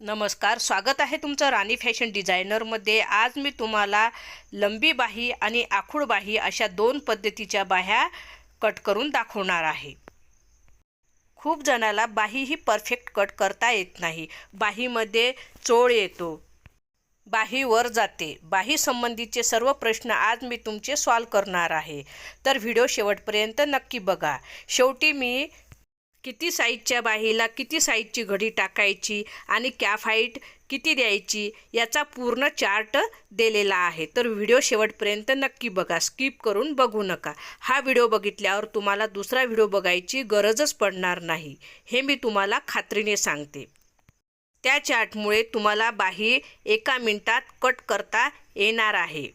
नमस्कार स्वागत आहे तुमचं राणी फॅशन डिझायनरमध्ये. आज मी तुम्हाला लंबी बाही आणि आखूड बाही अशा दोन पद्धतीच्या बाह्या कट करून दाखवणार आहे. खूप जणाला बाही ही परफेक्ट कट करता येत नाही. बाहीमध्ये चोळ येतो. बाही वर जाते. बाही संबंधीचे सर्व प्रश्न आज मी तुमचे सॉल्व करणार आहे. तर व्हिडिओ शेवटपर्यंत नक्की बघा. शेवटी मी किती साईजच्या बाहीला किती साईजची घडी टाकायची आणि कॅफ हाईट किती द्यायची याचा पूर्ण चार्ट दिलेला आहे. तर व्हिडिओ शेवटपर्यंत नक्की बघा. स्किप करून बघू नका. हा व्हिडिओ बघितल्यावर तुम्हाला दुसरा व्हिडिओ बघायची गरजच पडणार नाही. हे मी तुम्हाला खात्रीने सांगते. त्या चार्टमुळे तुम्हाला बाही एका मिनटात कट करता येणार आहे.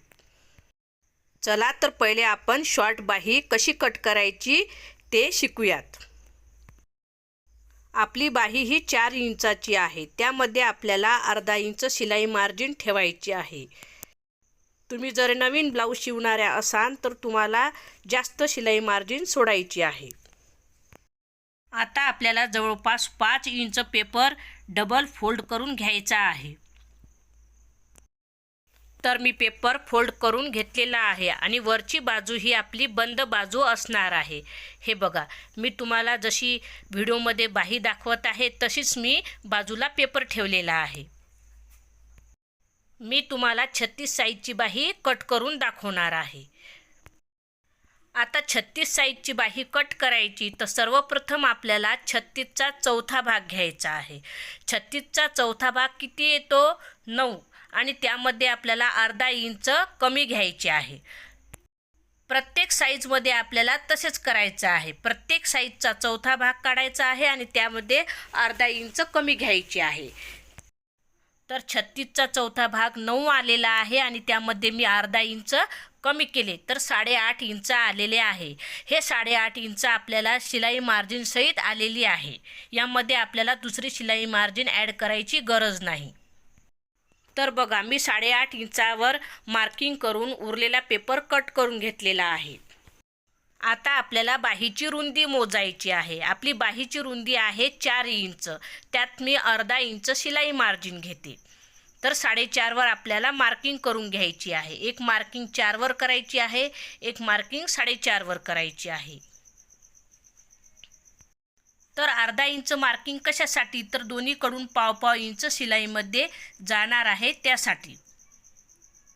चला तर पहिले आपण शॉर्ट बाही कशी कट करायची ते शिकूयात. आपली बाही ही चार इंचाची आहे. त्यामध्ये आपल्याला अर्धा इंच शिलाई मार्जिन ठेवायची आहे. तुम्ही जर नवीन ब्लाऊज शिवणाऱ्या असाल तर तुम्हाला जास्त शिलाई मार्जिन सोडायची आहे. आता आपल्याला जवळपास पाच इंच पेपर डबल फोल्ड करून घ्यायचा आहे. तर मी पेपर फोल्ड करून घेतलेला आहे आणि वरची बाजू ही आपली बंद बाजू असणार आहे. हे बघा मी तुम्हाला जशी व्हिडिओमध्ये बाही दाखवत आहे तशीच मी बाजूला पेपर ठेवलेला आहे. मी तुम्हाला छत्तीस साईजची बाही कट करून दाखवणार आहे. आता छत्तीस साईजची बाही कट करायची तर सर्वप्रथम आपल्याला छत्तीसचा चौथा भाग घ्यायचा आहे. छत्तीसचा चौथा भाग किती येतो? नऊ. आणि त्यामध्ये आपल्याला अर्धा इंच कमी घ्यायचे आहे. प्रत्येक साईजमध्ये आपल्याला तसेच करायचं आहे. प्रत्येक साईजचा चौथा भाग काढायचा आहे आणि त्यामध्ये अर्धा इंच कमी घ्यायची आहे. तर छत्तीसचा चौथा भाग नऊ आलेला आहे आणि त्यामध्ये मी अर्धा इंच कमी केले. तर साडेआठ इंच आलेले आहे. हे साडेआठ इंच आपल्याला शिलाई मार्जिनसहित आलेली आहे. यामध्ये आपल्याला दुसरी शिलाई मार्जिन ॲड करायची गरज नाही. तर बघा मी साडेआठ इंचावर मार्किंग करून उरलेला पेपर कट करून घेतलेला आहे. आता आपल्याला बाहीची रुंदी मोजायची आहे. आपली बाहीची रुंदी आहे चार इंच. त्यात मी अर्धा इंच शिलाई मार्जिन घेते. तर साडेचारवर आपल्याला मार्किंग करून घ्यायची आहे. एक मार्किंग चारवर करायची आहे एक मार्किंग साडेचारवर करायची आहे. तर अर्धा इंच मार्किंग कशासाठी? तर दोन्हीकडून पाव पाव इंच शिलाईमध्ये जाणार आहे त्यासाठी.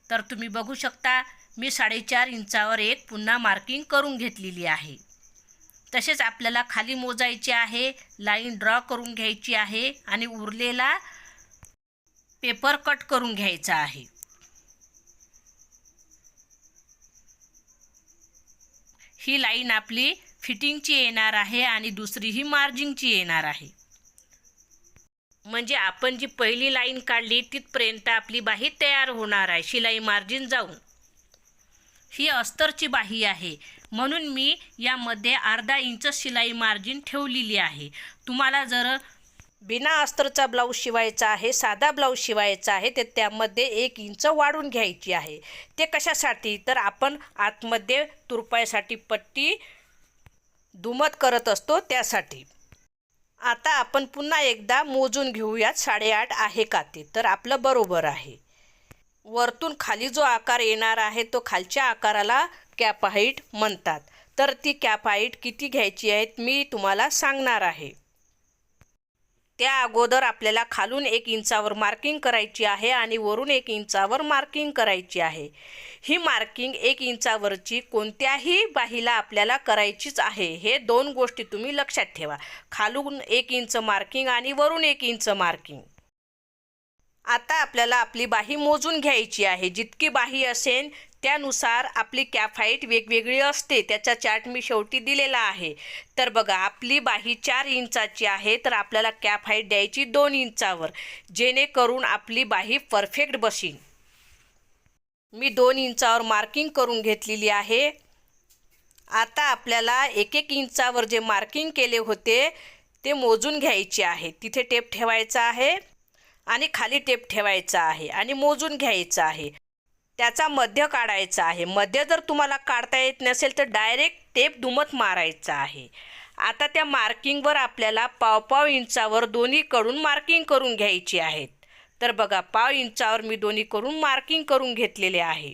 तर तुम्ही बघू शकता मी साडेचार इंचावर एक पुन्हा मार्किंग करून घेतलेली आहे. तसेच आपल्याला खाली मोजायची आहे लाईन ड्रॉ करून घ्यायची आहे आणि उरलेला पेपर कट करून घ्यायचा आहे. ही लाईन आपली फिटिंगची येणार आहे आणि दुसरी ही मार्जिंगची येणार आहे. म्हणजे आपण जी पहिली लाईन काढली तिथपर्यंत आपली बाही तयार होणार आहे. शिलाई मार्जिन जाऊन. ही अस्तरची बाही आहे. म्हणून मी यामध्ये अर्धा इंच शिलाई मार्जिन ठेवलेली आहे. तुम्हाला जर बिना अस्तरचा ब्लाऊज शिवायचा आहे साधा ब्लाऊज शिवायचा आहे तर त्यामध्ये एक इंच वाढून घ्यायची आहे. ते कशासाठी? तर आपण आतमध्ये तुरपायसाठी पट्टी दुमत करत असतो त्यासाठी. आता आपण पुन्हा एकदा मोजून घेऊयात साडेआठ आहे का ते. तर आपलं बरोबर आहे. वरतून खाली जो आकार येणार आहे तो खालच्या आकाराला कॅप हाईट म्हणतात. तर ती कॅप हाईट किती घ्यायची आहेत मी तुम्हाला सांगणार आहे. त्या अगोदर आपल्याला खालून एक इंचावर मार्किंग करायची आहे आणि वरून एक इंचावर मार्किंग करायची आहे. ही मार्किंग एक इंचावरची कोणत्याही बाहीला आपल्याला करायचीच आहे. हे दोन गोष्टी तुम्ही लक्षात ठेवा. खालून एक इंच मार्किंग आणि वरून एक इंच मार्किंग आता आपल्याला आपली बाही मोजून घ्यायची आहे. जितकी बाही असेल त्यानुसार आपली कॅप हाईट वेगवेगळी असते. त्याचा चार्ट मी शेवटी दिलेला आहे. तर बघा आपली बाही चार इंचाची आहे तर आपल्याला कॅप हाईट द्यायची दोन इंचावर. जेणेकरून आपली बाही परफेक्ट बसीन. मी दोन इंचावर मार्किंग करून घेतलेली आहे. आता आपल्याला एक एक इंचावर जे मार्किंग केले होते ते मोजून घ्यायचे आहे. तिथे टेप ठेवायचा आहे आणि खाली टेप ठेवायचा आहे आणि मोजून घ्यायचं आहे. त्याचा मध्य काढायचा आहे. मध्य जर तुम्हाला काढता येत नसेल तर डायरेक्ट टेप दुमत मारायचा आहे. आता त्या मार्किंगवर आपल्याला पाव पाव इंचावर दोन्हीकडून मार्किंग करून घ्यायची आहेत. तर बघा पाव इंचावर मी दोन्ही करून मार्किंग करून घेतलेले आहे.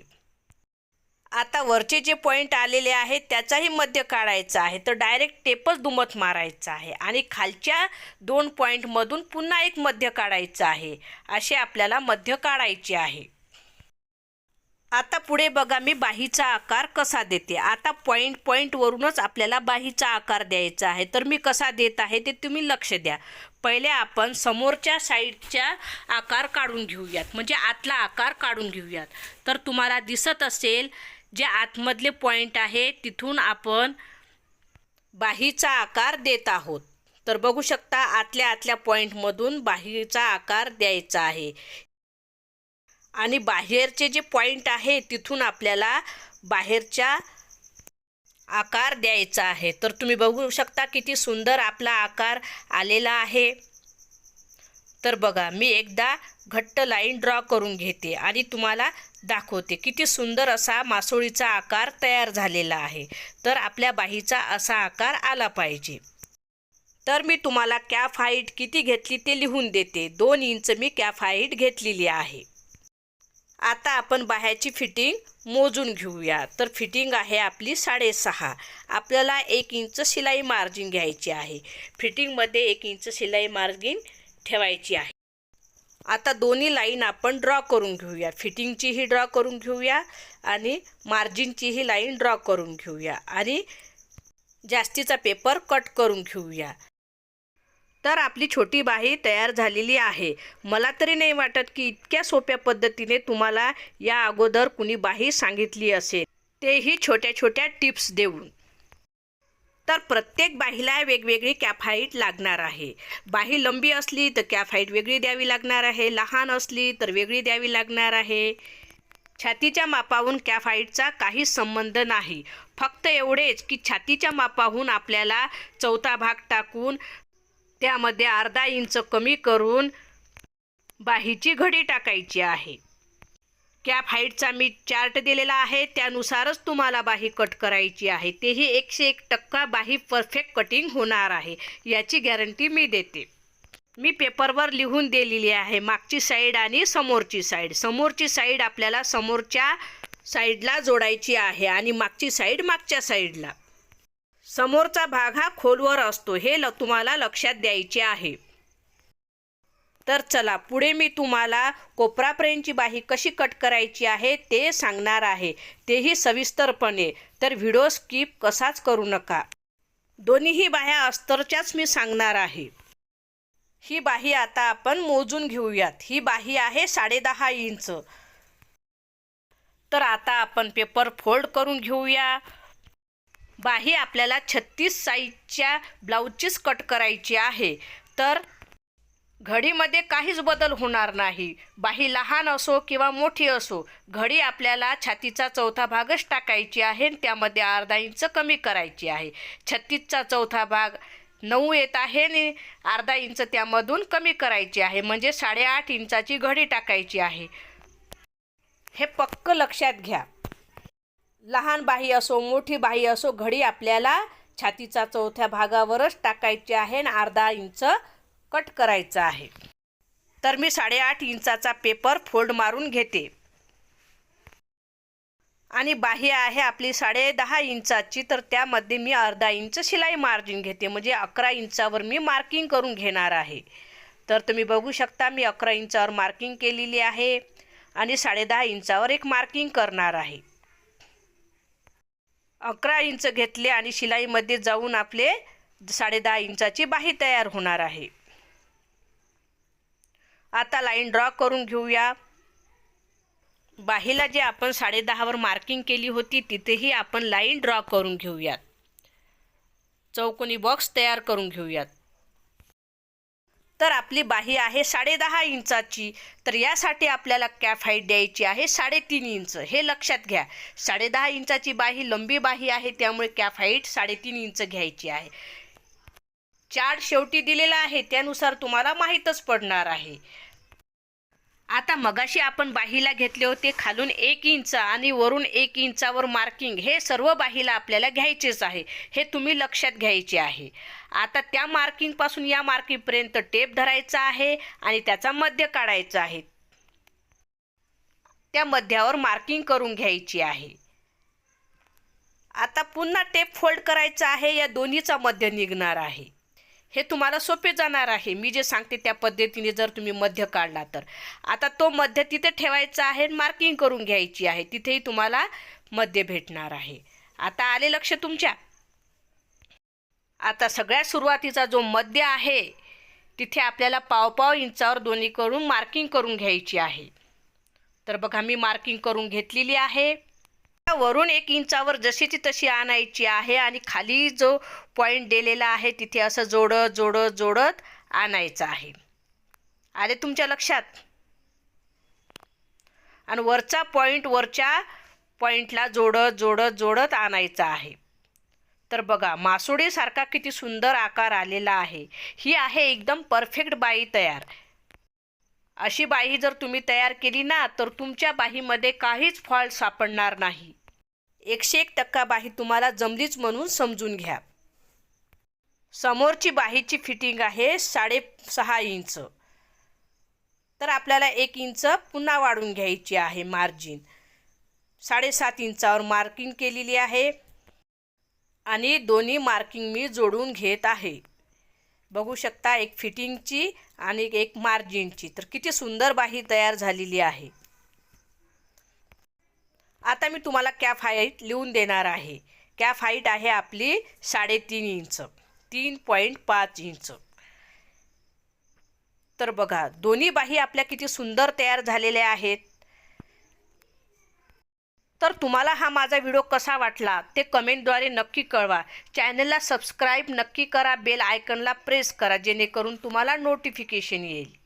आता वरचे जे पॉईंट आलेले आहेत त्याचाही मध्य काढायचा आहे. तर डायरेक्ट टेपच दुमत मारायचा आहे. आणि खालच्या दोन पॉईंटमधून पुन्हा एक मध्य काढायचं आहे. असे आपल्याला मध्य काढायचे आहे. आता पुढे बघा मी बाहीचा आकार कसा देते. आता पॉईंट पॉईंटवरूनच आपल्याला बाहीचा आकार द्यायचा आहे. तर मी कसा देत आहे ते तुम्ही लक्ष द्या. पहिले आपण समोरच्या साईडच्या आकार काढून घेऊयात. म्हणजे आतला आकार काढून घेऊयात. तर तुम्हाला दिसत असेल जे आतमधले पॉईंट आहे तिथून आपण बाहीचा आकार देत आहोत. तर बघू शकता आतल्या आतल्या पॉईंटमधून बाहीचा आकार द्यायचा आहे. आणि बाहेरचे जे पॉईंट आहे तिथून आपल्याला बाहेरच्या आकार द्यायचा आहे. तर तुम्ही बघू शकता किती सुंदर आपला आकार आलेला आहे. तर बघा मी एकदा घट्ट लाईन ड्रॉ करून घेते आणि तुम्हाला दाखवते. किती सुंदर असा मासोळीचा आकार तयार झालेला आहे. तर आपल्या बाहीचा असा आकार आला पाहिजे. तर मी तुम्हाला कॅफ हाईट किती घेतली ते लिहून देते. दोन इंच मी कॅफ हाईट घेतलेली आहे. आता आपण बाह्याची फिटिंग मोजून घेऊया. तर फिटिंग आहे आपली साडेसहा. आपल्याला एक इंच शिलाई मार्जिन घ्यायची आहे. फिटिंगमध्ये एक इंच शिलाई मार्जिन ठेवायची आहे. आता दोन्ही लाईन आपण ड्रॉ करून घेऊया. फिटिंगचीही ड्रॉ करून घेऊया आणि मार्जिनचीही लाईन ड्रॉ करून घेऊया. आणि जास्तीचा पेपर कट करून घेऊया. तर आपली छोटी बाही तयार झालेली आहे. मला तरी नाही वाटत की इतक्या सोप्या पद्धतीने तुम्हाला या अगोदर कुणी बाही सांगितली असेल. तेही छोट्या छोट्या टिप्स देऊन. तर प्रत्येक बाहीला वेगवेगळी कॅप हाईट लागणार आहे. बाही लंबी असली तर कॅप हाईट वेगळी द्यावी लागणार आहे. लहान असली तर वेगळी द्यावी लागणार आहे. छातीच्या मापाहून कॅफ हाईटचा काही संबंध नाही. फक्त एवढेच की छातीच्या मापाहून आपल्याला चौथा भाग टाकून त्यामध्ये अर्धा इंच कमी करून बाहीची घडी टाकायची आहे. कॅप हाईटचा मी चार्ट दिलेला आहे. त्यानुसारच तुम्हाला बाही कट करायची आहे. तेही एकशे एक टक्का बाही परफेक्ट कटिंग होणार आहे. याची गॅरंटी मी देते. मी पेपरवर लिहून दिलेली आहे. मागची साईड आणि समोरची साईड. समोरची साईड आपल्याला समोरच्या साईडला जोडायची आहे आणि मागची साईड मागच्या साईडला. समोरचा भाग हा खोलवर असतो. हे ल तुम्हाला लक्षात द्यायचे आहे. तर चला पुढे मी तुम्हाला कोपरापर्यंतची बाही कशी कट करायची आहे ते सांगणार आहे. तेही सविस्तरपणे. तर व्हिडिओ स्किप कसाच करू नका. दोन्हीही बाह्या अस्तरच्याच मी सांगणार आहे. ही बाही आता आपण मोजून घेऊयात. ही बाही आहे साडेदहा इंच. तर आता आपण पेपर फोल्ड करून घेऊया. बाही आपल्याला छत्तीस साईजच्या ब्लाऊजचीच कट करायची आहे. तर घडीमध्ये काहीच बदल होणार नाही. बाही लहान असो किंवा मोठी असो घडी आपल्याला छातीचा चौथा भागच टाकायची आहे आणि त्यामध्ये अर्धा इंच कमी करायची आहे. छत्तीसचा चौथा भाग नऊ येत आहे आणि अर्धा इंच त्यामधून कमी करायची आहे म्हणजे साडेआठ इंचाची घडी टाकायची आहे. हे पक्क लक्षात घ्या. लहान बाही असो मोठी बाही असो घडी आपल्याला छातीचा चौथ्या भागावरच टाकायची आहे आणि अर्धा इंच कट करायचा आहे. तर मी साडेआठ इंचाचा पेपर फोल्ड मारून घेते. आणि बाह्य आहे आपली साडे दहा इंचाची तर त्यामध्ये मी अर्धा इंच शिलाई मार्जिन घेते. म्हणजे अकरा इंचावर मी मार्किंग करून घेणार आहे. तर तुम्ही बघू शकता मी अकरा इंचावर मार्किंग केलेली आहे आणि साडेदहा इंचावर एक मार्किंग करणार आहे. अकरा इंच घेतले आणि शिलाईमध्ये जाऊन आपले साडेदहा इंचाची बाही तयार होणार आहे. आता लाईन ड्रॉ करून घेऊया. बाहीला जे आपण साडेदहावर मार्किंग केली होती तिथेही आपण लाईन ड्रॉ करून घेऊयात. चौकोनी बॉक्स तयार करून घेऊयात. तर आपली बाही आहे साडेदहा इंचाची. तर यासाठी आपल्याला कॅफ हाईट द्यायची आहे साडेतीन इंच. हे लक्षात घ्या. साडेदहा इंचाची बाही लंबी बाही आहे त्यामुळे कॅफ हाईट साडेतीन इंच घ्यायची आहे. चार्ट शेवटी दिलेला आहे त्यानुसार तुम्हाला माहीतच पडणार आहे. आता मगाशी आपण बाहीला घेतले होते खालून एक इंच आणि वरून एक इंचावर मार्किंग हे सर्व बाहीला आपल्याला घ्यायचेच आहे. हे तुम्ही लक्षात घ्यायचे आहे. आता त्या मार्किंगपासून या मार्किंगपर्यंत टेप धरायचा आहे आणि त्याचा मध्य काढायचा आहे. त्या मध्यावर मार्किंग करून घ्यायची आहे. आता पुन्हा टेप फोल्ड करायचा आहे. या दोन्हीचा मध्य निघणार आहे. हे तुम्हाला सोपे जाणार आहे. मी जे सांगते त्या पद्धतीने जर तुम्ही मध्य काढला तर. आता तो मध्य तिथे ठेवायचा आहे मार्किंग करून घ्यायची आहे. तिथेही तुम्हाला मध्य भेटणार आहे. आता आले लक्ष तुमच्या. आता सगळ्यात सुरुवातीचा जो मध्य आहे तिथे आपल्याला पाव पाव इंचावर दोन्ही करून मार्किंग करून घ्यायची आहे. तर बघा मी मार्किंग करून घेतलेली आहे. वरून एक इंचावर जशीची तशी आणायची आहे आणि खाली जो पॉईंट दिलेला आहे तिथे असं जोडत जोडत जोडत आणायचं आहे. आले तुमच्या लक्षात? आणि वरचा पॉईंट वरच्या पॉईंटला जोडत जोडत जोडत आणायचा आहे. तर बघा मासोडीसारखा किती सुंदर आकार आलेला आहे. ही आहे एकदम परफेक्ट बाई तयार. अशी बाही जर तुम्ही तयार केली ना तर तुमच्या बाहीमध्ये काहीच फॉल्ट सापडणार नाही. एकशे एक टक्का बाही तुम्हाला जमलीच म्हणून समजून घ्या. समोरची बाहीची फिटिंग आहे साडेसहा इंच. तर आपल्याला एक इंच पुन्हा वाढून घ्यायची आहे मार्जिन. साडेसात इंचावर मार्किंग केलेली आहे. आणि दोन्ही मार्किंग मी जोडून घेत आहे. बघू शकता एक फिटिंगची आणि एक मार्जिनची. तर किती सुंदर बाही तयार झालेली आहे. आता मी तुम्हाला कॅफ हाईट लिहून देणार आहे. कॅप हाईट आहे आपली साडेतीन इंच. तीन पॉईंट पाच इंच. तर बघा दोन्ही बाही आपल्या किती सुंदर तयार झालेल्या आहेत. तर तुम्हाला हा माझा व्हिडिओ कसा वाटला ते कमेंटद्वारे नक्की कळवा. चॅनलला सबस्क्राईब नक्की करा बेल आयकनला प्रेस करा जेणेकरून तुम्हाला नोटिफिकेशन येईल.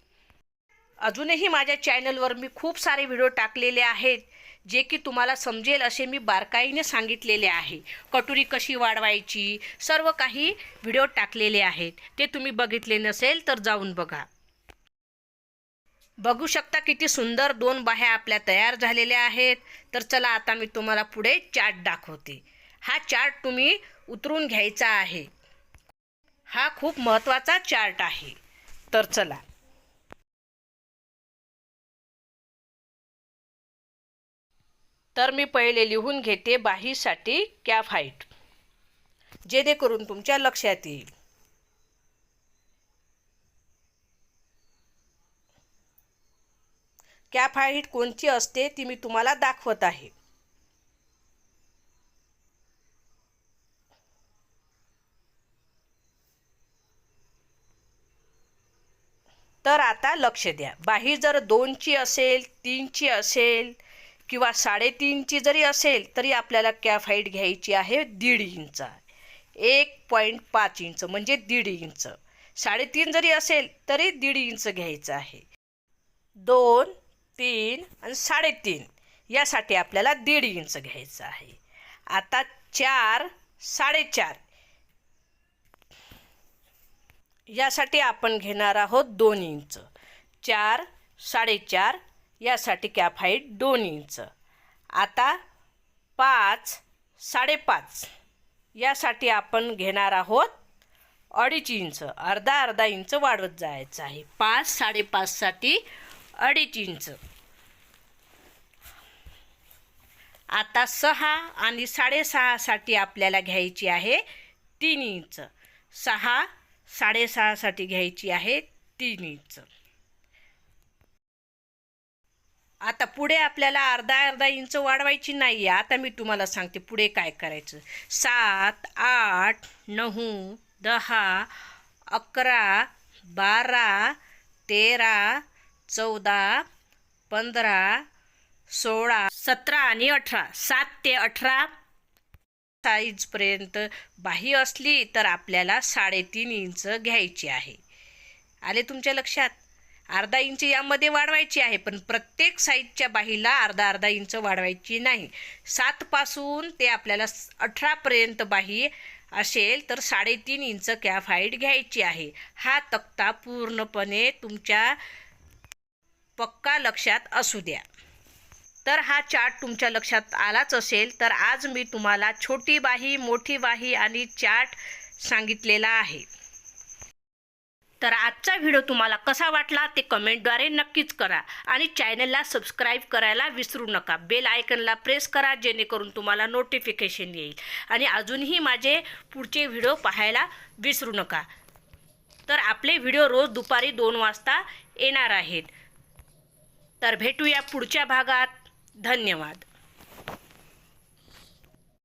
अजूनही माझ्या चॅनलवर मी खूप सारे व्हिडिओ टाकलेले आहेत जे की तुम्हाला समजेल असे मी बारकाईने सांगितलेले आहे. कटोरी कशी वाढवायची सर्व काही व्हिडिओ टाकलेले आहेत. ते तुम्ही बघितले नसेल तर जाऊन बघा. बघू शकता किती सुंदर दोन बाह्या आपल्या तयार झालेल्या आहेत. तर चला आता मी तुम्हाला पुढे चार्ट दाखवते. हा चार्ट तुम्ही उतरून घ्यायचा आहे. हा खूप महत्त्वाचा चार्ट आहे. तर चला. तर मी पहिले लिहून घेते बाहीसाठी कॅफ हाईट. जेणेकरून तुमच्या लक्षात येईल. कॅफ हाईट कोणती असते ती मी तुम्हाला दाखवत आहे. तर आता लक्ष द्या. बाही जर दोनची असेल तीनची असेल किंवा साडेतीनची जरी असेल तरी आपल्याला कॅफ हाईट घ्यायची आहे दीड इंच. एक पॉईंट पाच इंच म्हणजे दीड इंच. साडेतीन जरी असेल तरी दीड इंच घ्यायचं आहे. दोन तीन आणि साडेतीन यासाठी आपल्याला दीड इंच घ्यायचं आहे. आता चार साडेचार यासाठी आपण घेणार आहोत दोन इंच. चार साडेचार यासाठी कॅप हाईट दोन इंच. आता पाच साडेपाच. यासाठी आपण घेणार आहोत अडीच इंच. अर्धा अर्धा इंच वाढवत जायचं आहे. पाच साडेपाचसाठी अडीच इंच. आता सहा आणि साडेसहासाठी आपल्याला घ्यायची आहे तीन इंच. सहा साडेसहासाठी घ्यायची आहे तीन इंच. आता पुढे आपल्याला अर्धा अर्धा इंच वाढवायची नाही आहे. आता मी तुम्हाला सांगते पुढे काय करायचं. सात आठ नऊ दहा अकरा बारा तेरा चौदा पंधरा सोळा सतरा आणि अठरा. सात ते अठरा साईजपर्यंत बाही असली तर आपल्याला साडेतीन इंच घ्यायची आहे. आले तुमच्या लक्षात? अर्धा इंच यामध्ये वाढवायची आहे पण प्रत्येक साईजच्या बाहीला अर्धा अर्धा इंच वाढवायची नाही. सातपासून ते आपल्याला अठरापर्यंत बाही असेल तर साडेतीन इंच कॅफ हाईट घ्यायची आहे. हा तक्ता पूर्णपणे तुमच्या पक्का लक्षात असू द्या. तर हा चार्ट तुमच्या लक्षात आलाच असेल तर आज मी तुम्हाला छोटी बाही मोठी बाही आणि चार्ट सांगितलेला आहे. तर आजचा व्हिडिओ तुम्हाला कसा वाटला ते कमेंटद्वारे नक्कीच करा आणि चॅनलला सबस्क्राईब करायला विसरू नका. बेल आयकनला प्रेस करा जेणेकरून तुम्हाला नोटिफिकेशन येईल. आणि अजूनही माझे पुढचे व्हिडिओ पाहायला विसरू नका. तर आपले व्हिडिओ रोज दुपारी दोन वाजता येणार आहेत. तर भेटूया पुढच्या भागात. धन्यवाद.